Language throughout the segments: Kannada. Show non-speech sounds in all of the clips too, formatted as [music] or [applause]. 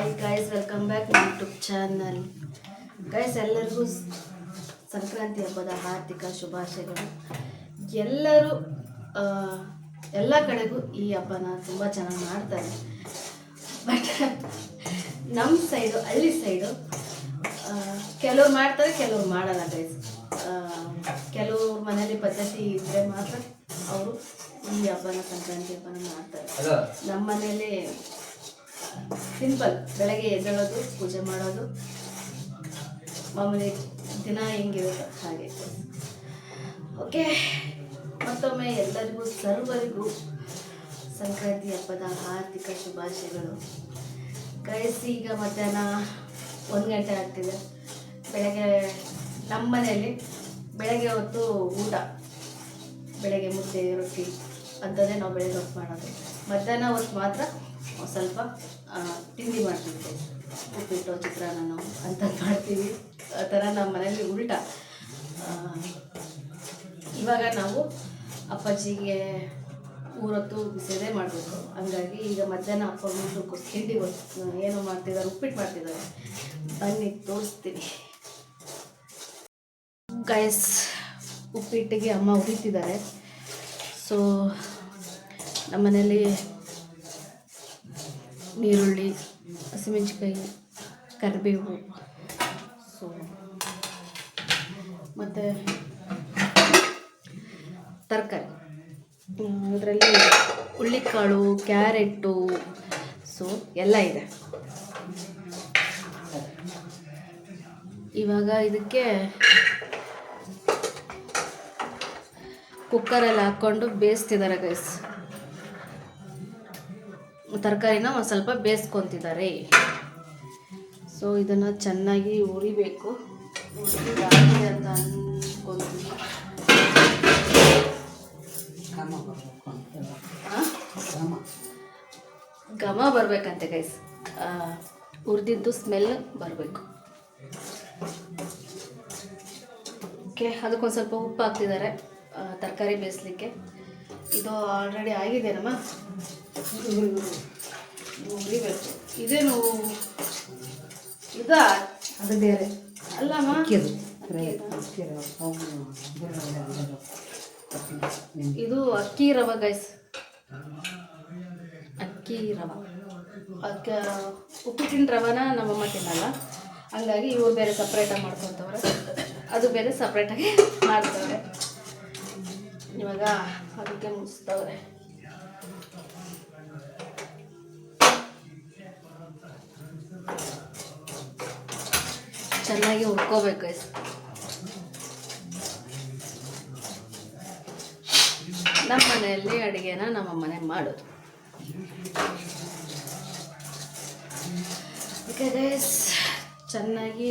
ಹಾಯ್ ಗೈಸ್ ವೆಲ್ಕಮ್ ಬ್ಯಾಕ್ ನಮ್ಮ ಯೂಟ್ಯೂಬ್ ಚಾನಲ್ ಗೈಸ್ ಎಲ್ಲರಿಗೂ ಸಂಕ್ರಾಂತಿ ಹಬ್ಬದ ಹಾರ್ದಿಕ ಶುಭಾಶಯಗಳು. ಎಲ್ಲರೂ ಎಲ್ಲ ಕಡೆಗೂ ಈ ಹಬ್ಬನ ತುಂಬ ಚೆನ್ನಾಗಿ ಮಾಡ್ತಾರೆ. ಬಟ್ ನಮ್ಮ ಸೈಡು ಹಳ್ಳಿ ಸೈಡು ಕೆಲವ್ರು ಮಾಡ್ತಾರೆ ಕೆಲವ್ರು ಮಾಡಲ್ಲ ಗೈಸ್ ಕೆಲವ್ರ ಮನೇಲಿ ಪದ್ಧತಿ ಇದ್ದರೆ ಮಾತ್ರ ಅವರು ಈ ಹಬ್ಬನ ಸಂಕ್ರಾಂತಿ ಹಬ್ಬನ ಮಾಡ್ತಾರೆ. ನಮ್ಮ ಮನೇಲಿ ಸಿಂಪಲ್, ಬೆಳಗ್ಗೆ ಎದ್ದೇಳೋದು, ಪೂಜೆ ಮಾಡೋದು. ಮಾಮೂಲಿ ದಿನ ಹೆಂಗಿರುತ್ತೆ ಹಾಗೆ. ಓಕೆ, ಮತ್ತೊಮ್ಮೆ ಎಲ್ಲರಿಗೂ, ಸರ್ವರಿಗೂ ಸಂಕ್ರಾಂತಿ ಹಬ್ಬದ ಹಾರ್ದಿಕ ಶುಭಾಶಯಗಳು. ಕಳಿಸಿ ಈಗ ಮಧ್ಯಾಹ್ನ ಒಂದು ಗಂಟೆ ಆಗ್ತಿದೆ. ಬೆಳಗ್ಗೆ ನಮ್ಮ ಮನೆಯಲ್ಲಿ ಬೆಳಗ್ಗೆ ಹೊತ್ತು ಊಟ. ಬೆಳಗ್ಗೆ ಮುದ್ದೆ, ರೊಟ್ಟಿ, ಅಂಥದ್ದೇ ನಾವು ಬೆಳಗ್ಗೆ ಹೊತ್ತು ಮಾಡೋದು. ಮಧ್ಯಾಹ್ನ ಹೊತ್ತು ಮಾತ್ರ ಸ್ವಲ್ಪ ತಿಂಡಿ ಮಾಡ್ತೀವಿ ಉಪ್ಪಿಟ್ಟು ಚಿತ್ರಾನ್ನ ಅಂತ ಮಾಡ್ತೀವಿ. ಆ ಥರ ನಮ್ಮ ಮನೇಲಿ ಉಲ್ಟ. ಇವಾಗ ನಾವು ಅಪ್ಪಾಜಿಗೆ ಊರೊತ್ತು ಬಿಸಿದೇ ಮಾಡಬೇಕು. ಹಂಗಾಗಿ ಈಗ ಮಧ್ಯಾಹ್ನ ಅಪ್ಪ ತಿಂಡಿ ಏನೋ ಮಾಡ್ತಿದ್ದಾರೆ, ಉಪ್ಪಿಟ್ಟು ಮಾಡ್ತಿದ್ದಾರೆ. ಬನ್ನಿ, ತೋರಿಸ್ತೀನಿ. ಗೈಸ್, ಉಪ್ಪಿಟ್ಟಿಗೆ ಅಮ್ಮ ಉರಿತಿದ್ದಾರೆ ಸೊ ನಮ್ಮನೇಲಿ ನೀರುಳ್ಳಿ ಹಸಿಮೆಣ್ಸಿನ್ಕಾಯಿ, ಕರಿಬೇವು. ಸೊ ಮತ್ತು ತರಕಾರಿ. ಅದರಲ್ಲಿ ಹುಳ್ಳಿಕಾಳು ಕ್ಯಾರೆಟು ಸೊ ಎಲ್ಲ ಇದೆ. ಇವಾಗ ಇದಕ್ಕೆ ಕುಕ್ಕರಲ್ಲಿ ಹಾಕ್ಕೊಂಡು ಬೇಯಿಸ್ತಿದ್ದಾರೆ ಗೈಸ್ ತರಕಾರಿನ ಒಂದು ಸ್ವಲ್ಪ ಬೇಯಿಸ್ಕೊತಿದ್ದಾರೆ. ಸೊ ಇದನ್ನು ಚೆನ್ನಾಗಿ ಉರಿಬೇಕು ಅಂತ ಅನ್ಕೊತೀನಿ ಘಮ ಬರಬೇಕಂತೆ. ಗೈಸ್ ಹುರಿದಿದ್ದು ಸ್ಮೆಲ್ ಬರಬೇಕು. ಓಕೆ ಅದಕ್ಕೊಂದು ಸ್ವಲ್ಪ ಉಪ್ಪು ಹಾಕ್ತಿದ್ದಾರೆ ತರಕಾರಿ ಬೇಯಿಸ್ಲಿಕ್ಕೆ. ಇದು ಆಲ್ರೆಡಿ ಆಗಿದೆನಮ್ಮ ಇದು ಉರಿಬೇಕು ಇದೇನು ಇದಾ? ಅದು ಬೇರೆ. ಅಲ್ಲಮ್ಮ? ಇದು ಅಕ್ಕಿ ರವ ಗೈಸ್ ಅಕ್ಕಿ ರವ. ಅಕ್ಕ ಉಪ್ಪಿಟ್ಟಿನ ರವನ ನಮ್ಮಮ್ಮ ತಿನ್ನಲ್ಲ. ಹಂಗಾಗಿ ಇವರು ಬೇರೆ ಸಪ್ರೇಟಾಗಿ ಮಾಡ್ಕೊತವ್ರೆ ಅದು ಬೇರೆ ಸಪ್ರೇಟಾಗಿ ಮಾಡ್ತವ್ರೆ. ಇವಾಗ ಅದಕ್ಕೆ ಮುಗಿಸ್ತವ್ರೆ. ಚೆನ್ನಾಗಿ ಹುರ್ಕೋಬೇಕು ನಮ್ಮ ಮನೆಯಲ್ಲಿ ಅಡುಗೆನ ನಮ್ಮ ಮನೆ ಮಾಡೋದು ಚೆನ್ನಾಗಿ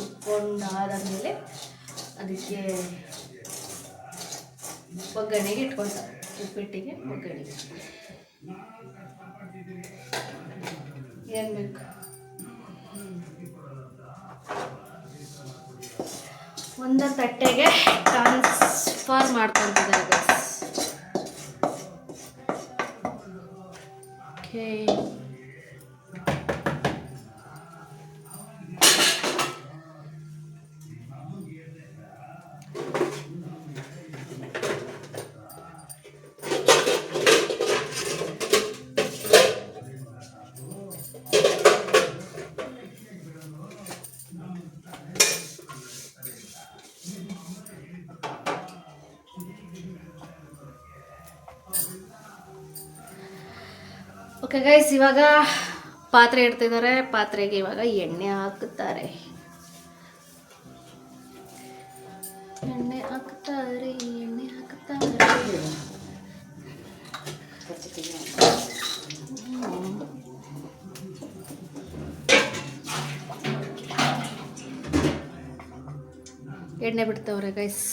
ಉಟ್ಕೊಂಡಾದ ಮೇಲೆ ಅದಕ್ಕೆ ಒಗ್ಗರಣೆಗೆ ಇಟ್ಕೊಳ್ತಾರೆ ಉಪ್ಪಿಟ್ಟಿಗೆ ಒಗ್ಗರಣೆಗೆ ಏನು ಬೇಕು? ಒಂದು ತಟ್ಟೆಗೆ ಟ್ರಾನ್ಸ್ಫರ್ ಮಾಡ್ಕೊತಿದ್ದಾರೆ ಓಕೆ ಓಕೆ ಗೈಸ್ ಇವಾಗ ಪಾತ್ರೆ ಇಡ್ತಿದ್ದಾರೆ ಪಾತ್ರೆಗೆ ಇವಾಗ ಎಣ್ಣೆ ಹಾಕುತ್ತಾರೆ ಎಣ್ಣೆ ಹಾಕುತ್ತಾರೆ ಎಣ್ಣೆ ಹಾಕುತ್ತಾರೆ ಎಣ್ಣೆ ಬಿಡ್ತವ್ರೆ ಗೈಸ್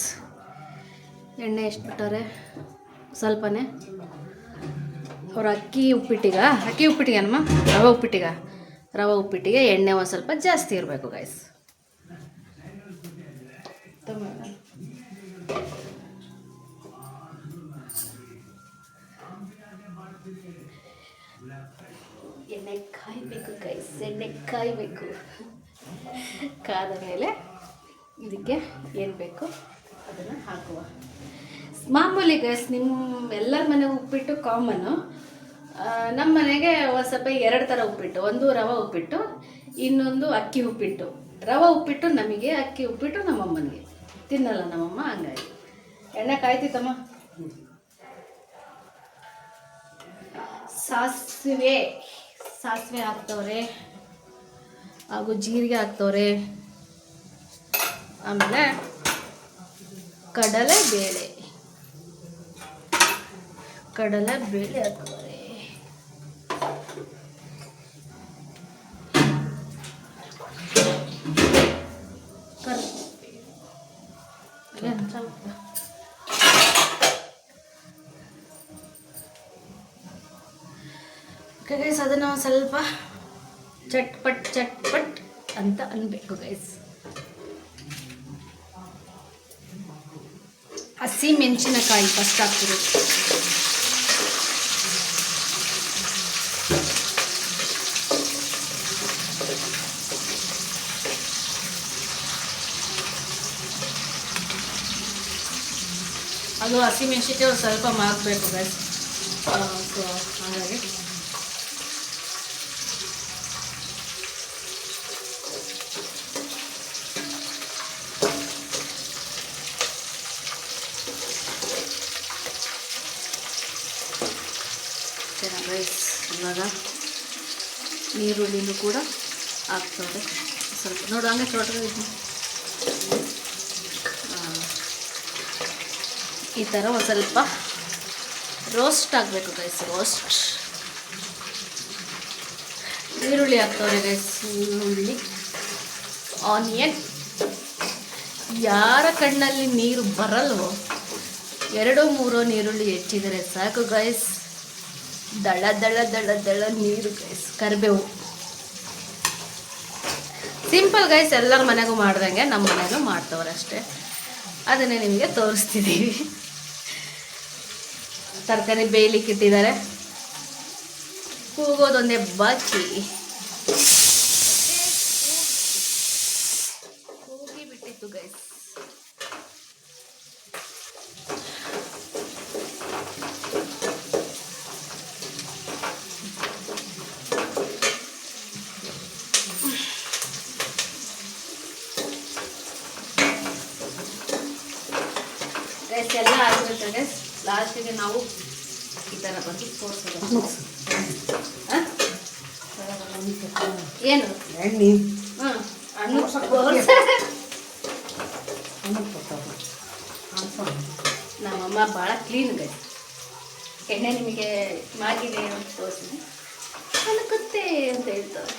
ಎಣ್ಣೆ ಎಷ್ಟು ಬಿಟ್ಟವ್ರೆ ಸ್ವಲ್ಪನೇ. ಅವ್ರ ಅಕ್ಕಿ ಉಪ್ಪಿಟ್ಟಿಗ, ಅಕ್ಕಿ ಉಪ್ಪಿಟ್ಟಿಗೆ ಅಮ್ಮ ರವೆ ಉಪ್ಪಿಟ್ಟಿಗ. ರವೆ ಉಪ್ಪಿಟ್ಟಿಗೆ ಎಣ್ಣೆ ಒಂದು ಸ್ವಲ್ಪ ಜಾಸ್ತಿ ಇರಬೇಕು ಗಾಯ್ಸ್ ಎಣ್ಣೆ ಕಾಯಬೇಕು ಗೈಸ್ ಎಣ್ಣೆ ಕಾಯಬೇಕು. ಕಾದ ಮೇಲೆ ಇದಕ್ಕೆ ಏನು ಬೇಕು? ಅದನ್ನು ಹಾಕುವ. ಮಾಮೂಲಿ ಗೈಸ್ ನಿಮ್ಮ ಎಲ್ಲರ ಮನೆಗೆ ಉಪ್ಪಿಟ್ಟು ಕಾಮನ್ನು ನಮ್ಮ ಮನೆಗೆ ಒಂದು ಸ್ವಲ್ಪ ಎರಡು ಥರ ಉಪ್ಪಿಟ್ಟು, ಒಂದು ರವೆ ಉಪ್ಪಿಟ್ಟು, ಇನ್ನೊಂದು ಅಕ್ಕಿ ಉಪ್ಪಿಟ್ಟು. ರವೆ ಉಪ್ಪಿಟ್ಟು ನಮಗೆ, ಅಕ್ಕಿ ಉಪ್ಪಿಟ್ಟು ನಮ್ಮಮ್ಮನಿಗೆ. ತಿನ್ನಲ್ಲ ನಮ್ಮಮ್ಮ, ಹಂಗಾಗಿ. ಎಣ್ಣೆ ಕಾಯ್ತಿತ್ತಮ್ಮ? ಸಾಸಿವೆ. ಸಾಸಿವೆ ಹಾಕ್ತವ್ರೆ. ಹಾಗೂ ಜೀರಿಗೆ ಹಾಕ್ತವ್ರೆ. ಆಮೇಲೆ ಕಡಲೆ ಬೇಳೆ ಕಡಲೆ ಬೇಳೆ ಹಾಕೋರೆ ಗೈಸ್ ಅದನ್ನು ಸ್ವಲ್ಪ ಚಟ್ಪಟ್ ಚಟ್ಪಟ್ ಅಂತ ಅನ್ಬೇಕು ಗೈಸ್ ಹಸಿ ಮೆಣಸಿನಕಾಯಿ ಫಸ್ಟ್ ಹಾಕ್ತಿರೋದು ಅದು ಹಸಿ ಮೆಣಸಿನ್ಕಾಯಿ ಒಂದು ಸ್ವಲ್ಪ ಮಾಗಬೇಕು ಗೈಸ್ ಸೊ ಹಾಗಾಗಿ. ರೈಸ್ ಇವಾಗ ನೀರುಳ್ಳಿನೂ ಕೂಡ ಹಾಕ್ತವ್ರೆ ಸ್ವಲ್ಪ ನೋಡು, ಹಂಗೆ ಟೋಟಲ್ ಇದು ಹಾಂ. ಈ ಥರ ಒಂದು ಸ್ವಲ್ಪ ರೋಸ್ಟ್ ಆಗಬೇಕು ಗೈಸ್ ರೋಸ್ಟ್ ಈರುಳ್ಳಿ ಹಾಕ್ತವ್ರೆ ಗೈಸ್ ಈರುಳ್ಳಿ ಆನಿಯನ್ ಯಾರ ಕಣ್ಣಲ್ಲಿ ನೀರು ಬರಲ್ವೋ? ಎರಡು, ಮೂರು ನೀರುಳ್ಳಿ ಹೆಚ್ಚಿದರೆ ಸಾಕು ಗೈಸ್ ದಳ ದಳ ದಳ ದಳ ನೀರು ಗೈಸ್ ಕರಿಬೇವು. ಸಿಂಪಲ್ ಗೈಸ್ ಎಲ್ಲರ ಮನೆಗೂ ಮಾಡ್ದಂಗೆ ನಮ್ಮ ಮನೆಗೂ ಮಾಡ್ತವ್ರೆ ಅಷ್ಟೇ. ಅದನ್ನೇ ನಿಮಗೆ ತೋರಿಸ್ತಿದ್ದೀವಿ ತರಕಾರಿ ಬೇಯಲಿಕ್ಕೆ ಇಟ್ಟಿದ್ದಾರೆ ಕೂಗೋದೊಂದೇ ಬಾಕಿ ಕೂಗಿ ಬಿಟ್ಟಿತ್ತು ಗೈಸ್ ಗೈಸ್ ಎಲ್ಲ ಆಗಿರುತ್ತೆ ಗೈಸ್ ಲಾಸ್ಟಿಗೆ ನಾವು ಈ ಥರ ಬಂದು ತೋರಿಸೋದು ಆ? ಏನು ಎಣ್ಣೆ ಹ್ಞೂ ಹಣ್ಣು ಅನ್ನಕ್ಕೆ ಕೊಟ್ಟವ್ರು ಹಾಕ್ಕೊಂಡು ನಮ್ಮಮ್ಮ ಭಾಳ ಕ್ಲೀನ್ ಗೈ ಎಣ್ಣೆ ನಿಮಗೆ ಮಾಗಿದೆ ಅಂತ ತೋರಿಸಿದೆ. ಅನ್ಕತ್ತೆ ಅಂತ ಹೇಳ್ತಾರೆ.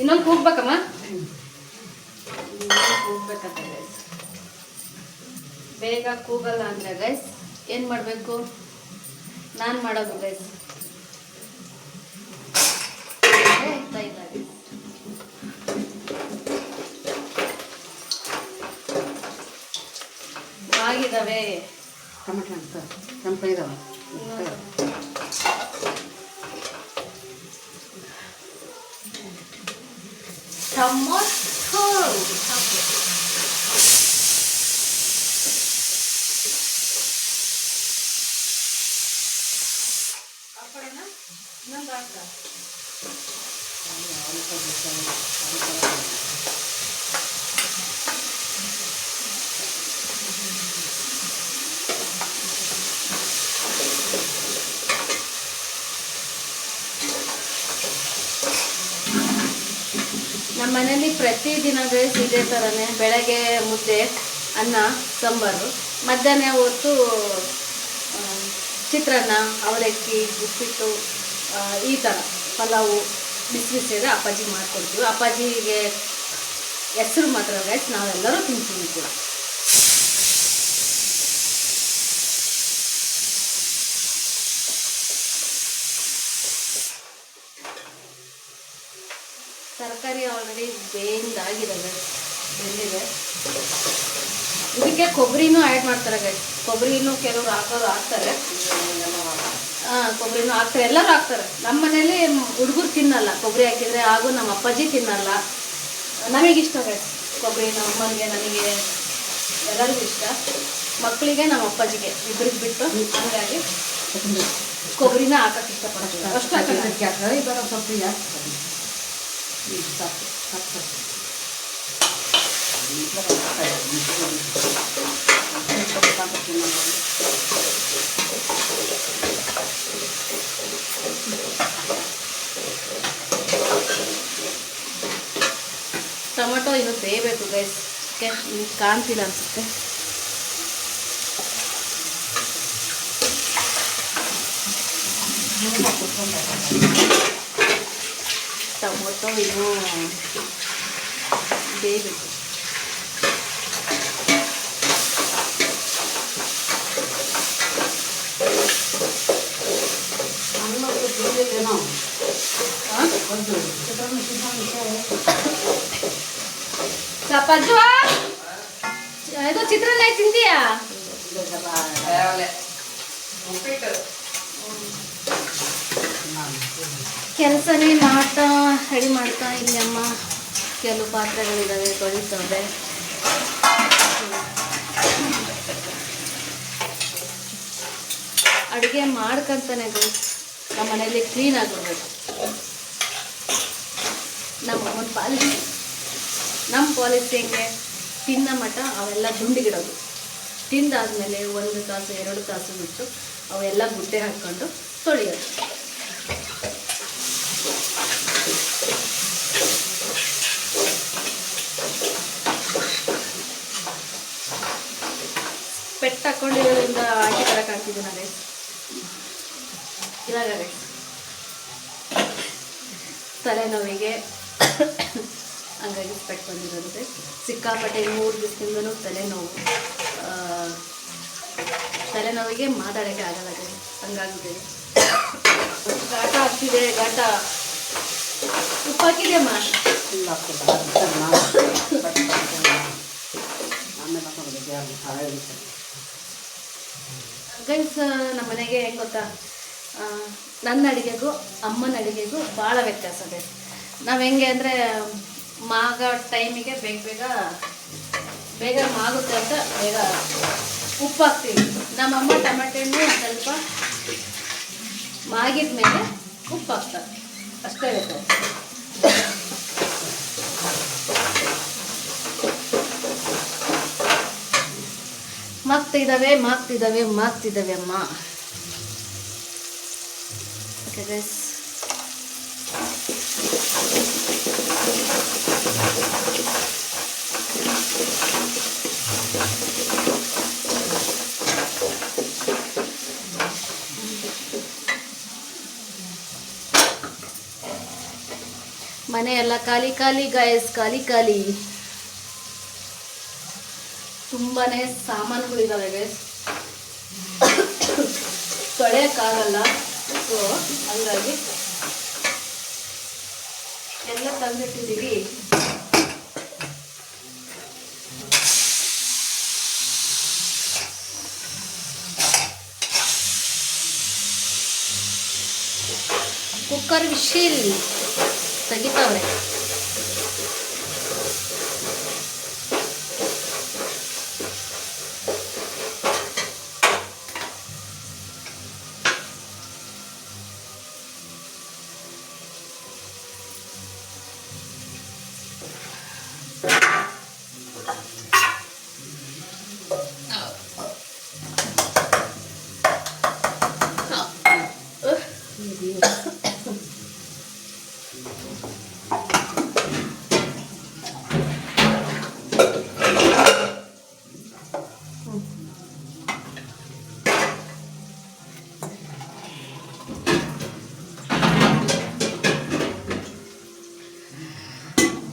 ಇನ್ನೊಂದು ಕೂಗ್ಬೇಕಮ್ಮ ಇನ್ನೊಂದು ಕೂಗ್ಬೇಕಂತ ಗೈಸ್ ಬೇಗ ಕೂಗಲ್ಲ ಅಂದರೆ ಗೈಸ್ ಏನು ಮಾಡಬೇಕು? ನಾನು ಮಾಡೋದು ಗೈಸ್ ಆಗಿದ್ದಾವೆ ಟೊಮೆಟೊ ಅಂತ ಕೆಂಪ ಇದಾವೆ ಟೊಮೊಟೊ ಇನ್ನೊಂದು ಹಾಕ ನಮ್ಮ ಮನೇಲಿ ಪ್ರತಿದಿನ ಗೈಸ್ ಇದೇ ಥರನೇ ಬೆಳಗ್ಗೆ, ಮುದ್ದೆ, ಅನ್ನ, ಸಾಂಬಾರು. ಮಧ್ಯಾಹ್ನ ಹೊತ್ತು ಚಿತ್ರಾನ್ನ, ಅವಲಕ್ಕಿ, ಉಪ್ಪಿಟ್ಟು ಈ ಥರ ಪಲಾವು. ಬಿಸಿ ಬಿಸಿಯಾಗ ಅಪ್ಪಾಜಿ ಮಾಡ್ಕೊಡ್ತೀವಿ. ಅಪ್ಪಾಜಿಗೆ ಹೆಸರು ಮಾತ್ರ ಗೈಸ್ ನಾವೆಲ್ಲರೂ ತಿಂತೀವಿ ಕೂಡ. ತರಕಾರಿ ಆಲ್ರೆಡಿ ಬೇಂದಾಗಿದೆ ಬೇಂದಾಗಿದ್ದಾವೆ ಬೆಂದಿದೆ. ಇದಕ್ಕೆ ಕೊಬ್ಬರಿನೂ ಆ್ಯಡ್ ಮಾಡ್ತಾರೆ ಗೈಸ್ ಕೊಬ್ಬರಿನೂ ಕೆಲವರು ಹಾಕೋರು ಹಾಕ್ತಾರೆ. ಹಾಂ ಕೊಬ್ಬರಿನೂ ಹಾಕ್ತಾರೆ. ಎಲ್ಲರೂ ಹಾಕ್ತಾರೆ. ನಮ್ಮ ಮನೇಲಿ ಹುಡುಗರು ತಿನ್ನಲ್ಲ. ಕೊಬ್ಬರಿ ಹಾಕಿದರೆ ಹಾಗೂ ನಮ್ಮ ಅಪ್ಪಾಜಿ ತಿನ್ನಲ್ಲ. ನಮಗೆ ಇಷ್ಟ ಕೊಬ್ಬರಿ ನಮ್ಮ ಅಮ್ಮನಿಗೆ, ನನಗೆ ಎಲ್ಲರಿಗೂ ಇಷ್ಟ. ಮಕ್ಕಳಿಗೆ, ನಮ್ಮ ಅಪ್ಪಾಜಿಗೆ. ಇಬ್ಬರಿಗೆ ಬಿಟ್ಟು ಹಾಗಾಗಿ ಕೊಬ್ಬರಿನ ಹಾಕಕ್ಕೆ ಇಷ್ಟಪಡ್ತೀವಿ ಅಷ್ಟು ಹಾಕಿ ಹಾಕ್ತಾರೆ ಸ್ವಲ್ಪ ಕೊಬ್ಬರಿ ಹಾಕ್ತಾರೆ ಸಾಕು ತಿನ್ನೋದು. ಟೊಮೆಟೊ ಇನ್ನು ಬೇಯಬೇಕು ಗೈಸ್ ಕಾಣ್ತಿಲ್ಲ ಅನ್ಸುತ್ತೆ. ಟೊಮೊಟೊ ಇನ್ನು ಬೇಯಬೇಕು ಅನ್ನಕ್ಕೆ ತಿಂದಿದ್ದೇನೋ ಹಾಂ ಒಂದು ಚಿತ್ರಾನ್ನ ಚಿತ್ರಾನ್ನ ಪಜ್ಜು ಚಿತ್ರಾನ್ನ ಕೆಲಸನೇ ಮಾಡ್ತಾ, ರೆಡಿ ಮಾಡ್ತಾ ಇಲ್ಲಿ ಅಮ್ಮ. ಕೆಲವು ಪಾತ್ರೆಗಳಿದ್ದಾವೆ ತೊಳಿತವೆ ಅಡುಗೆ ಮಾಡ್ಕಂತಾನೆ ನಮ್ಮ ಮನೇಲಿ ಕ್ಲೀನ್ ಆಗಿರ್ಬೇಕು ನಮ್ಮ ಅಮ್ಮನ ಪಾಲಿಸಿ ನಮ್ಮ ಪಾಲಿಸಿ ಹೆಂಗೆ? ತಿನ್ನ ಮಠ, ಅವೆಲ್ಲ ದುಂಡಿಗಿಡೋದು ತಿಂದಾದಮೇಲೆ ಒಂದು ತಾಸು, ಎರಡು ತಾಸು ಬಿಟ್ಟು ಅವೆಲ್ಲ ಗುಡ್ಡೆ ಹಾಕ್ಕೊಂಡು ತೊಳೆಯೋದು. ಪೆಟ್ಟು ಹಾಕ್ಕೊಂಡಿರೋದ್ರಿಂದ ಆಕೆ ಕರಕ್ಕೆ ಕಾಣ್ತಿದ್ದು ನಾನು ಇವಾಗ ತಲೆನೋವಿಗೆ ಹಂಗಾಗಿ ಸ್ಪೆಟ್ ಬಂದಿರೋದು. ಸಿಕ್ಕಾಪಟ್ಟೆ ಮೂರು ದಿವಸದಿಂದನೂ ತಲೆನೋವು ತಲೆನೋವಿಗೆ ಮಾತಾಡೋಕ್ಕೆ ಆಗಲ್ಲ. ಹಂಗಾಗಿದೆ. ಗಾಟ ಆಗ್ತಿದೆ ಗಾಟ ಉಪ್ಪಾಕಿದೆ ಮಾಡಿ. ಗೈಸ್ ನಮ್ಮ ಮನೆಗೆ ಹೆಂಗೆ ಗೊತ್ತಾ ನನ್ನ ಅಡುಗೆಗೂ ಅಮ್ಮನ ಅಡುಗೆಗೂ ಭಾಳ ವ್ಯತ್ಯಾಸ ಇದೆ. ನಾವು ಹೆಂಗೆ ಅಂದರೆ ಮಾಗ ಟೈಮಿಗೆ ಬೇಗ ಬೇಗ ಬೇಗ ಮಾಗುತ್ತೆ ಅಂತ ಬೇಗ ಉಪ್ಪು ಹಾಕ್ತೀವಿ ನಮ್ಮಮ್ಮ ಟೊಮೆಟೊ ಹಣ್ಣು ಸ್ವಲ್ಪ ಮಾಗಿದ ಮೇಲೆ ಉಪ್ಪು ಹಾಕ್ತಾರೆ ಅಷ್ಟೇ ಇರುತ್ತೆ. ಮಾಗ್ತಿದ್ದಾವೆ ಮಾಗ್ತಿದ್ದಾವೆ ಮಾಗ್ತಿದ್ದಾವೆ ಅಮ್ಮ. ಓಕೆ ಮನೆ ಖಾಲಿ ಖಾಲಿ ಗಾಯಸ್ ಖಾಲಿ ಖಾಲಿ. ತುಂಬಾನೇ ಸಾಮಾನುಗಳಿದ್ದಾವೆ ಗೈಸ್ ತೊಳೆಯೋಕ್ಕಾಗಲ್ಲ. ಸೊ ಹಂಗಾಗಿ ಎಲ್ಲ ತಂದಿಟ್ಟಿದ್ದೀವಿ. ಕುಕ್ಕರ್ ವಿಶಿಲ್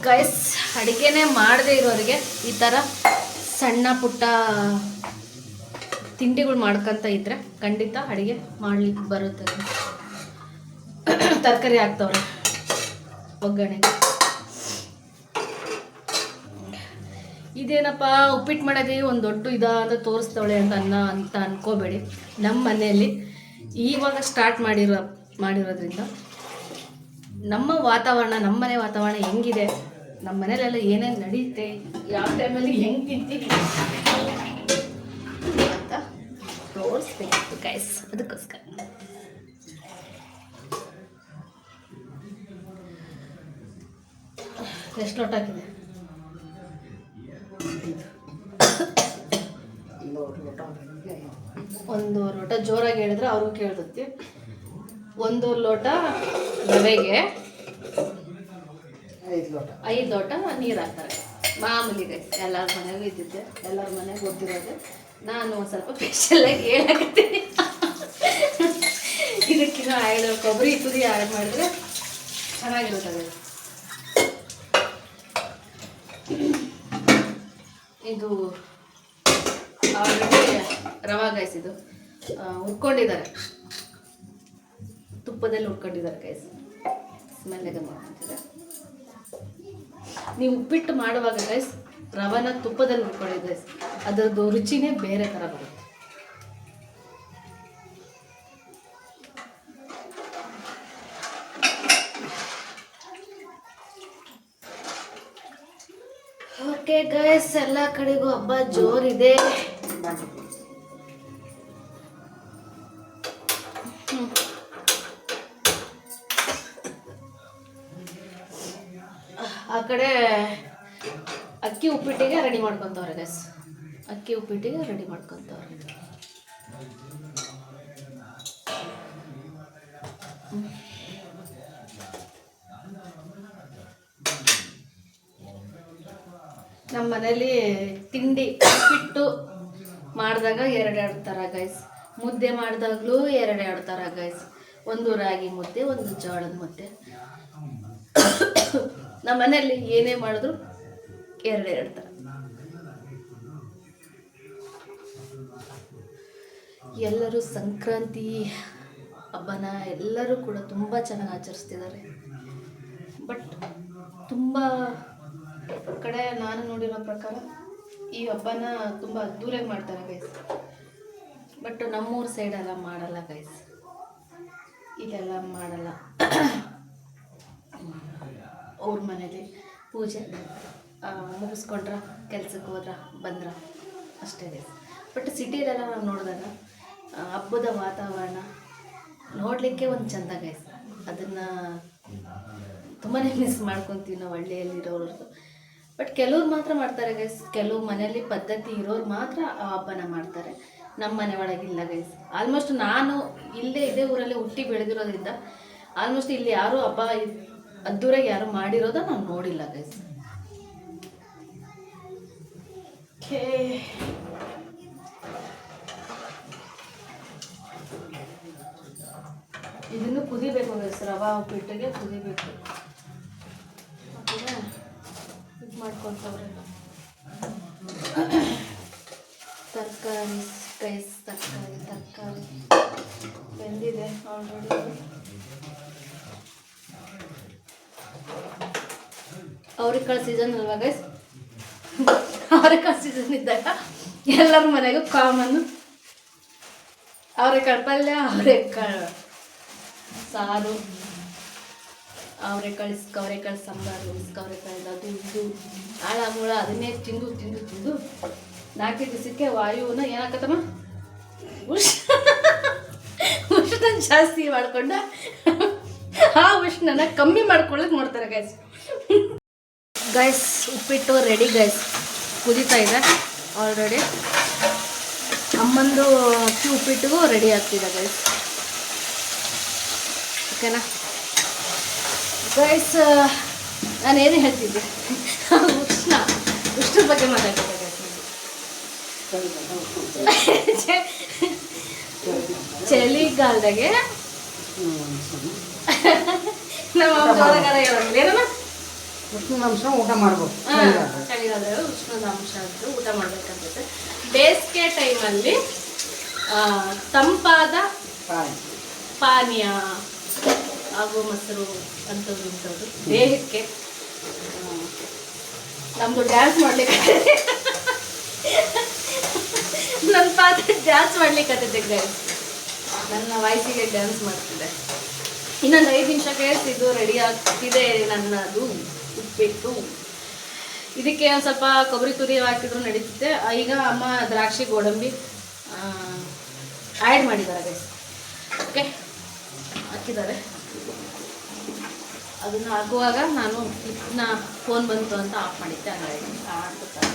ಗೈಸ್ ಅಡುಗೆನೇ ಮಾಡದೇ ಇರೋರಿಗೆ ಈ ಥರ ಸಣ್ಣ ಪುಟ್ಟ ತಿಂಡಿಗಳು ಮಾಡ್ಕೊತ ಇದ್ರೆ ಖಂಡಿತ ಅಡುಗೆ ಮಾಡ್ಲಿಕ್ಕೆ ಬರುತ್ತೆ. ತರಕಾರಿ ಹಾಕ್ತವ್ರೆ, ಒಗ್ಗರಣೆಗೆ. ಇದೇನಪ್ಪ, ಉಪ್ಪಿಟ್ಟು ಮಾಡೋದೇ ಒಂದು ದೊಡ್ಡ ಇದ ಅಂತ ತೋರಿಸ್ತವಳೆ ಅಂತ ಅನ್ನ, ಅಂತ ಅನ್ಕೋಬೇಡಿ. ನಮ್ಮ ಮನೆಯಲ್ಲಿ ಈವಾಗ ಸ್ಟಾರ್ಟ್ ಮಾಡಿರೋ, ಮಾಡಿರೋದ್ರಿಂದ ನಮ್ಮ ವಾತಾವರಣ ನಮ್ಮ ಮನೆ ವಾತಾವರಣ ಹೆಂಗಿದೆ? ನಮ್ಮ ಮನೇಲೆಲ್ಲ ಏನೇನು ನಡೆಯುತ್ತೆ ಯಾವ ಟೈಮಲ್ಲಿ ಹೆಂಗೆ ತಿಂತೀವಿ ಅಂತ ತೋರಿಸ್ಬೇಕಿತ್ತು ಗೈಸ್ ಅದಕ್ಕೋಸ್ಕರ. ಎಷ್ಟು ಲೋಟ ಹಾಕಿದೆ. ಒಂದು ಲೋಟ ಜೋರಾಗಿ ಹೇಳಿದ್ರೆ ಅವರು ಕೇಳ್ತತಿ ಒಂದು ಲೋಟ ರವೆಗೆ. ಐದು ಲೋಟ ನೀರು ಹಾಕ್ತಾರೆ. ಮಾಮೂಲಿ ಎಲ್ಲಾರ ಎಲ್ಲರ ಮನೆಗೂ ಇದ್ದಿದ್ದೆ ಎಲ್ಲರ ಮನೆಗೂ ಗೊತ್ತಿರೋದು. ನಾನು ಒಂದು ಸ್ವಲ್ಪ ಸ್ಪೆಷಲಾಗಿ ಹೇಳಕತ್ತೀನಿ. ಇದಕ್ಕಿನ್ನೂ ಆಯಿಲ್ ಕೊಬ್ಬರಿ ಕುದಿ ಆ್ಯಡ್ ಮಾಡಿದ್ರೆ ಚೆನ್ನಾಗಿರುತ್ತೆ ಇದು ಆಲ್ರೆಡಿ ರವಾ ಗೈಸ್ ಇದು. ಆ, ಹುರ್ಕೊಂಡಿದ್ದಾರೆ. ತುಪ್ಪದಲ್ಲಿ ಹುರ್ಕೊಂಡಿದ್ದಾರೆ ಗೈಸ್. ಸ್ಮೆಲ್ಲಾಗ ಮಾಡ್ತಿದ್ದಾರೆ ನೀವು ಉಪ್ಪಿಟ್ಟು ಮಾಡುವಾಗ ಗೈಸ್ ರವನ ತುಪ್ಪದಲ್ಲಿ ಹುರ್ಕೊಳ್ಳಿ ಗೈಸ್ ಅದರದ್ದು ರುಚಿನೇ ಬೇರೆ ಥರ ಬರುತ್ತೆ. ಓಕೆ ಗೈಸ್ ಎಲ್ಲ ಕಡೆಗೂ ಹಬ್ಬ ಜೋರಿದೆ. ಕಡೆ ಅಕ್ಕಿ ಉಪ್ಪಿಟ್ಟಿಗೆ ರೆಡಿ ಮಾಡ್ಕೊತವ್ರೆ ಗೈಸ್ ಅಕ್ಕಿ ಉಪ್ಪಿಟ್ಟಿಗೆ ರೆಡಿ ಮಾಡ್ಕೊತವ್ರೆ. ನಮ್ಮ ಮನೇಲಿ ತಿಂಡಿ ಉಪ್ಪಿಟ್ಟು ಮಾಡಿದಾಗ ಎರಡೆರಡು ಥರ ಗೈಸ್ ಮುದ್ದೆ ಮಾಡಿದಾಗಲೂ ಎರಡೆರಡು ಥರ ಗೈಸ್ ಒಂದು ರಾಗಿ ಮುದ್ದೆ, ಒಂದು ಜೋಳದ ಮುದ್ದೆ. ನಮ್ಮ ಮನೆಯಲ್ಲಿ ಏನೇ ಮಾಡಿದ್ರು ಎರಡೆರಡು ಥರ ಎಲ್ಲರೂ ಸಂಕ್ರಾಂತಿ ಹಬ್ಬನ ಎಲ್ಲರೂ ಕೂಡ ತುಂಬ ಚೆನ್ನಾಗಿ ಆಚರಿಸ್ತಿದ್ದಾರೆ. ಬಟ್ ತುಂಬ ಕಡೆ ನಾನು ನೋಡಿರೋ ಪ್ರಕಾರ ಈ ಹಬ್ಬನ ತುಂಬ ಅದ್ದೂರಿಯಾಗಿ ಮಾಡ್ತಾರೆ ಗೈಸ್ ಬಟ್ ನಮ್ಮೂರ ಸೈಡೆಲ್ಲ ಮಾಡಲ್ಲ ಗೈಸ್ ಇಲ್ಲೆಲ್ಲ ಮಾಡಲ್ಲ. ಮನೇಲಿ ಪೂಜೆ ಮುಗಿಸ್ಕೊಂಡ್ರ, ಕೆಲ್ಸಕ್ಕೆ ಹೋದ್ರ, ಬಂದ್ರ ಅಷ್ಟೇ ಬಟ್ ಸಿಟಿಲೆಲ್ಲ ನಾವು ನೋಡಿದಾಗ ಹಬ್ಬದ ವಾತಾವರಣ ನೋಡಲಿಕ್ಕೆ ಒಂದು ಚಂದ ಗೈಸ್ ಅದನ್ನು ತುಂಬಾ ಮಿಸ್ ಮಾಡ್ಕೊತೀವಿ ನಾವು ಹಳ್ಳಿಯಲ್ಲಿರೋರ್ದು. ಬಟ್ ಕೆಲವ್ರು ಮಾತ್ರ ಮಾಡ್ತಾರೆ ಗೈಸ್ ಕೆಲವು ಮನೆಯಲ್ಲಿ ಪದ್ಧತಿ ಇರೋರು ಮಾತ್ರ ಆ ಹಬ್ಬನ ಮಾಡ್ತಾರೆ. ನಮ್ಮ ಮನೆ ಒಳಗಿಲ್ಲ ಗೈಸ್ ಆಲ್ಮೋಸ್ಟ್ ನಾನು ಇಲ್ಲೇ ಇದೇ ಊರಲ್ಲಿ ಹುಟ್ಟಿ ಬೆಳೆದಿರೋದ್ರಿಂದ ಆಲ್ಮೋಸ್ಟ್ ಇಲ್ಲಿ ಯಾರು ಹಬ್ಬ ಅದ್ದೂರಾಗಿ ಯಾರು ಮಾಡಿರೋದ ನಾವು ನೋಡಿಲ್ಲ ಗೈಸ್ ಇದನ್ನು ಕುದಿಬೇಕು ಗೈಸ್ ರವಾ ಉಪ್ಪಿಟ್ಟಿಗೆ ಕುದಿಬೇಕು. ಇದು ಮಾಡ್ಕೊತವ್ರೆ ತರಕಾರಿ ಗೈಸ್ ತರಕಾರಿ ತರಕಾರಿ. ಬೆಂದಿದೆ ಆಲ್ರೆಡಿ ಅವ್ರಿಕಾಳು ಸೀಸನ್ ಅಲ್ವಾ ಗೈಸ್ ಅವ್ರಿಕಾಳು ಸೀಸನ್ ಇದ್ದಾಗ ಎಲ್ಲರ ಮನೆಗೂ ಕಾಮನ್ನು. ಅವರೆಕಾಳು ಪಲ್ಯ ಅವರೆಕಾಳು ಸಾರು. ಅವರೆಕಾಳು ಇಸ್ಕವರೆಕಾಳು ಸಾಂಬಾರು ಇಸ್ಕವರೆಕಾಳು ಅದು, ಇದು. ಆಳ, ಮೂಳ, ಅದನ್ನೇ ತಿಂದು ತಿಂದು ತಿಂದು ನಾಲ್ಕು ದಿವಸಕ್ಕೆ ವಾಯುವನ್ನ ಏನಾಕತ್ತಮ್ಮ? ಉಷ್. ಉಷ್ಣ ಜಾಸ್ತಿ ಮಾಡ್ಕೊಂಡು ಆ ಉಷ್ಣನ ಕಮ್ಮಿ ಮಾಡ್ಕೊಳ್ಳೋಕೆ ನೋಡ್ತಾರೆ ಗೈಸ್ ಗೈಸ್ ಉಪ್ಪಿಟ್ಟು ರೆಡಿ ಗೈಸ್ ಕುದೀತಾ ಇದೆ ಆಲ್ರೆಡಿ ಅಮ್ಮಂದು ಅಕ್ಕಿ ಉಪ್ಪಿಟ್ಟಿಗೂ ರೆಡಿ ಆಗ್ತಿದೆ ಗೈಸ್ ಓಕೆನಾ ಗೈಸ್ ನಾನೇನು ಹೇಳ್ತಿದ್ದೆ? ಉಷ್ಣ. ಉಷ್ಣದ ಬಗ್ಗೆ ಮಾತಾಡ್ತಿದ್ದೆ [laughs] ಚಳಿಗಾಲದಾಗೆ ನಮ್ಮ ಜೋಳಗಾಲ ಹೇಳೋದಿಲ್ಲ ಏನಮ್ಮ? ಉಷ್ಣಾಂಶ ಊಟ ಮಾಡ್ಬೋದು. ಉಷ್ಣಾಂಶ ಊಟ ಮಾಡ್ಬೇಕಂತ ಬೇಸಿಗೆ ಟೈಮಲ್ಲಿ ತಂಪಾದ ಪಾನೀಯ ಹಾಗೂ ಮೊಸರು ಅಂಥದ್ದು ಇಂಥದ್ದು ದೇಹಕ್ಕೆ ನಮ್ಮದು ನಮ್ದು ಡ್ಯಾನ್ಸ್ ಮಾಡ್ಲಿಕ್ಕೆ [laughs] ನನ್ನ ಪಾತ್ರ ಡ್ಯಾನ್ಸ್ ಮಾಡ್ಲಿಕ್ಕೆ ಗೈಸ್ ನನ್ನ ವಾಯ್ಸಿಗೆ ಡ್ಯಾನ್ಸ್ ಮಾಡ್ತಿದ್ದೆ ಇನ್ನೊಂದು ಐದು ನಿಮಿಷ ಗೈಸ್ ಇದು ರೆಡಿ ಆಗ್ತಿದೆ ನನ್ನದು. ಉಪ್ಪಿಟ್ಟು. ಇದಕ್ಕೆ ಒಂದು ಸ್ವಲ್ಪ ಕೊಬ್ಬರಿ ತುರಿ ಹಾಕಿದ್ರು ನಡೀತಿದೆ ಈಗ ಅಮ್ಮ ದ್ರಾಕ್ಷಿ ಗೋಡಂಬಿ ಆ್ಯಡ್ ಮಾಡಿದ್ದಾರೆ. ಓಕೆ ಹಾಕಿದ್ದಾರೆ. ಅದನ್ನು ಹಾಕುವಾಗ ನಾನು ಇದನ್ನ ಫೋನ್ ಬಂತು ಅಂತ ಆಫ್ ಮಾಡಿದ್ದೆ. ಹಂಗಾಗಿ ಆಡ್ತಾರೆ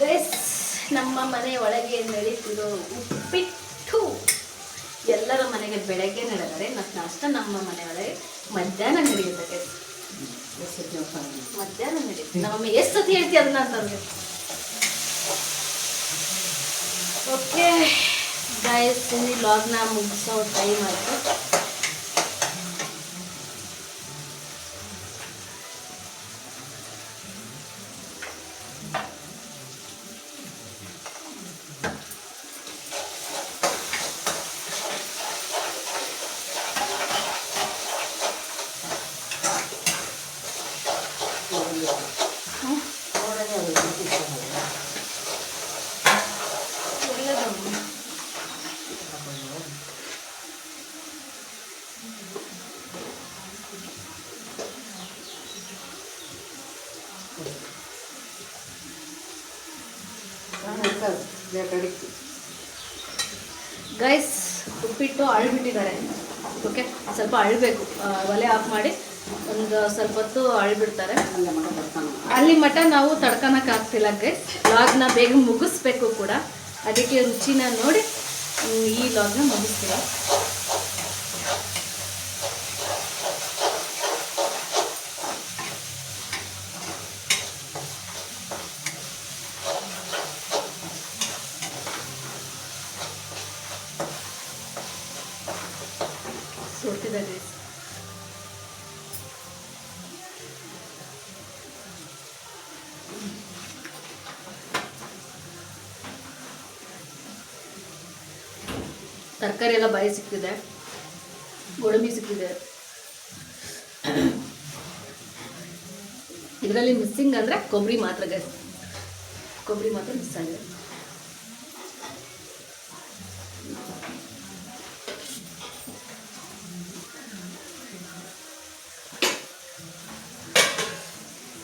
ಗೈಸ್ ನಮ್ಮ ಮನೆ ಒಳಗೆ ನಡೀತಿರೋ ಉಪ್ಪಿಟ್ಟು ಎಲ್ಲರ ಮನೆಗೆ ಬೆಳಗ್ಗೆ ನಡೆದರೆ ಮತ್ತು ನಾಷ್ಟ ನಮ್ಮ ಮನೆ ಒಳಗೆ ಮಧ್ಯಾಹ್ನ ನಡೆಯುತ್ತದೆ. ಮಧ್ಯಾಹ್ನ ನಡೀತು ನಮ್ಮ ಎಷ್ಟು ಸತಿ ಹೇಳ್ತಿ ಅದನ್ನ ಅಂತಂದ್ರೆ ಓಕೆ ಗಾಯಸ್ ಲಾಗ್ನ ಮುಗಿಸೋ ಟೈಮ್ ಆಯಿತು ಒಳ್ಳೆದಮ್ಮ ಗೈಸ್ ಉಪ್ಪಿಟ್ಟು ಅಳ್ಬಿಟ್ಟಿದ್ದಾರೆ. ಓಕೆ ಸ್ವಲ್ಪ ಅಳ್ಬೇಕು. ಒಲೆ ಆಫ್ ಮಾಡಿ ಒಂದು ಸ್ವಲ್ಪ ಹೊತ್ತು ಅಳ್ಬಿಡ್ತಾರೆ. ಅಲ್ಲಿ ಮಠ ನಾವು ತಡ್ಕೊಳಕ್ ಆಗ್ತಿಲ್ಲ ಗೈಸ್ ಲಾಗ್ನ ಬೇಗ ಮುಗಿಸ್ಬೇಕು ಕೂಡ. ಅದಕ್ಕೆ ರುಚಿನ ನೋಡಿ ಈ ಲಾಗ್ನ ಮುಗಿಸ್ತೀರ? ತರಕಾರಿ ಎಲ್ಲ ಬಾಯಿ ಸಿಕ್ತಿದೆ. ಗೋಡಂಬಿ ಸಿಕ್ಕಿದೆ ಇದರಲ್ಲಿ ಮಿಸ್ಸಿಂಗ್ ಅಂದರೆ ಕೊಬ್ಬರಿ ಮಾತ್ರ ಗೈಸ್ ಕೊಬ್ಬರಿ ಮಾತ್ರ ಮಿಸ್ ಆಗಿದೆ.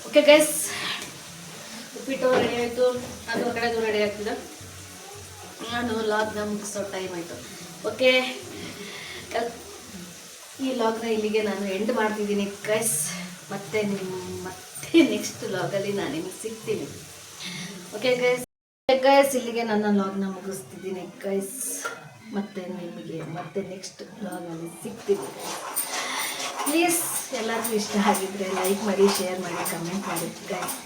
ಓಕೆ ಗೈಸ್ ಉಪ್ಪಿಟ್ಟು ರೆಡಿ ಆಯಿತು. ಅದು ರೆಡಿ ಆಗ್ತಿದೆ. ನಾನು ಲಾಕ್ಡೌನ್ ಮುಗಿಸೋ ಟೈಮ್ ಆಯಿತು. ಓಕೆ ಈ ಲಾಗ್ನ ಇಲ್ಲಿಗೆ ನಾನು ಎಂಡ್ ಮಾಡ್ತಿದ್ದೀನಿ ಗೈಸ್ ಮತ್ತೆ ನಿಮ್ಮ ಮತ್ತೆ [laughs] ನೆಕ್ಸ್ಟ್ ಲಾಗಲ್ಲಿ ನಾನು ನಿಮಗೆ ಸಿಗ್ತೀನಿ. ಓಕೆ ಗೈಸ್ ಗೈಸ್ ಇಲ್ಲಿಗೆ ನನ್ನ ಲಾಗ್ನ ಮುಗಿಸ್ತಿದ್ದೀನಿ ಗೈಸ್ ಮತ್ತೆ ನಿಮಗೆ ಮತ್ತೆ ನೆಕ್ಸ್ಟ್ ಲಾಗಲ್ಲಿ ಸಿಗ್ತೀನಿ. ಪ್ಲೀಸ್ ಎಲ್ಲರಿಗೂ ಇಷ್ಟ ಆಗಿದ್ರೆ ಲೈಕ್ ಮಾಡಿ ಶೇರ್ ಮಾಡಿ ಕಮೆಂಟ್ ಮಾಡಿ ಗೈಸ್